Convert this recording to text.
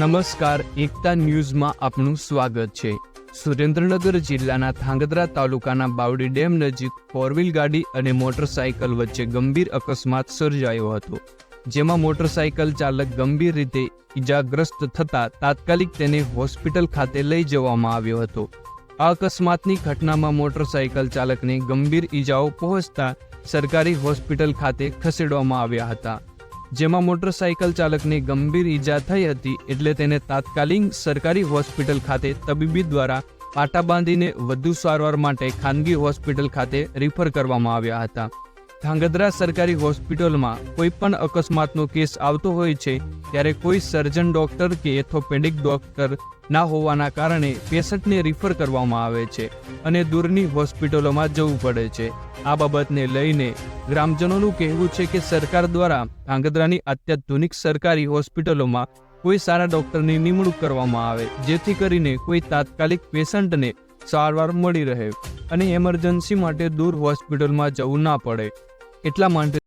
નમસ્કાર, એકતા ન્યૂઝમાં આપનું સ્વાગત છે. સુરેન્દ્રનગર જિલ્લાના ધાંગધ્રા તાલુકાના બાવડી ડેમ નજીક ફોરવ્હીલ ગાડી અને મોટરસાયકલ વચ્ચે ગંભીર અકસ્માત સર્જાયો હતો, જેમાં મોટરસાયકલ ચાલક ગંભીર રીતે ઈજાગ્રસ્ત થતા તાત્કાલિક તેને હોસ્પિટલ ખાતે લઈ જવામાં આવ્યો હતો. આ અકસ્માતની ઘટનામાં મોટરસાયકલ ચાલકને ગંભીર ઈજાઓ પહોંચતા સરકારી હોસ્પિટલ ખાતે ખસેડવામાં આવ્યા હતા. જેમાં મોટરસાયકલ ચાલકને ગંભીર ઈજા થઈ હતી એટલે તેને તાત્કાલિક સરકારી હોસ્પિટલ ખાતે તબીબી દ્વારા પાટા બાંધીને વધુ સારવાર માટે ખાનગી હોસ્પિટલ ખાતે રિફર કરવામાં આવ્યા હતા. ધાંગધ્રા સરકારી હોસ્પિટલમાં કોઈ પણ અકસ્માતનો કેસ આવતો હોય છે, ત્યારે કોઈ સર્જન ડોક્ટર કે એથોપેડિક ડોક્ટર ના હોવાના કારણે પેશન્ટને રિફર કરવામાં આવે છે અને દૂરની હોસ્પિટલોમાં જવું પડે છે. આ બાબતને લઈને ગ્રામજનોનું કહેવું છે કે સરકાર દ્વારા ધાંગધ્રાની અત્યાધુનિક સરકારી હોસ્પિટલોમાં કોઈ સારા ડોક્ટરની નિમણૂક કરવામાં આવે, જેથી કરીને કોઈ તાત્કાલિક પેશન્ટને સારવાર મળી રહે અને એમરજન્સી માટે દૂર હોસ્પિટલમાં જવું ના પડે. એટલા માટે